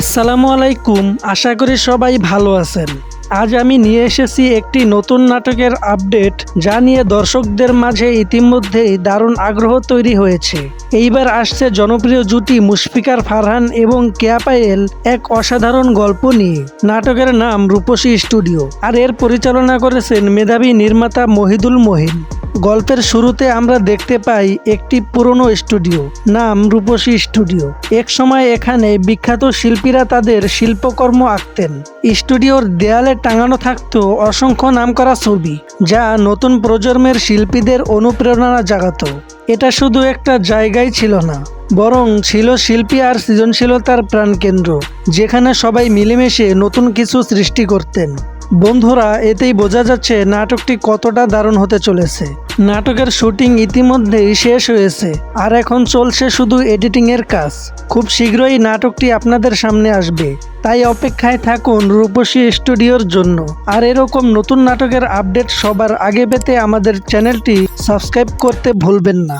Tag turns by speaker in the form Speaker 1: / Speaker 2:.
Speaker 1: আসসালামু আলাইকুম, আশা করি সবাই ভালো আছেন। আজ আমি নিয়ে এসেছি একটি নতুন নাটকের আপডেট যা নিয়ে দর্শকদের মাঝে ইতিমধ্যেই দারুণ আগ্রহ তৈরি হয়েছে। এইবার আসছে জনপ্রিয় জুটি মুশফিকার ফারহান এবং কেয়া পায়েল এক অসাধারণ গল্প নিয়ে। নাটকের নাম রূপসী স্টুডিও, আর এর পরিচালনা করেছেন মেধাবী নির্মাতা মহিদুল মহিন। গল্পের শুরুতে আমরা দেখতে পাই একটি পুরনো স্টুডিও, নাম রূপসী স্টুডিও। এক সময় এখানে বিখ্যাত শিল্পীরা তাদের শিল্পকর্ম আঁকতেন। স্টুডিওর দেয়ালে টাঙানো থাকত অসংখ্য নামকরা ছবি, যা নতুন প্রজন্মের শিল্পীদের অনুপ্রেরণা জাগাত। এটা শুধু একটা জায়গায় ছিল না, বরং ছিল শিল্পী আর সৃজনশীলতার প্রাণকেন্দ্র, যেখানে সবাই মিলেমিশে নতুন কিছু সৃষ্টি করতেন। বন্ধুরা, এতেই বোঝা যাচ্ছে নাটকটি কতটা দারুণ হতে চলেছে। নাটকের শুটিং ইতিমধ্যেই শেষ হয়েছে, আর এখন চলছে শুধু এডিটিং এর কাজ। খুব শীঘ্রই নাটকটি আপনাদের সামনে আসবে। তাই অপেক্ষায় থাকুন রূপসী স্টুডিওর জন্য। আর এরকম নতুন নাটকের আপডেট সবার আগে পেতে আমাদের চ্যানেলটি সাবস্ক্রাইব করতে ভুলবেন না।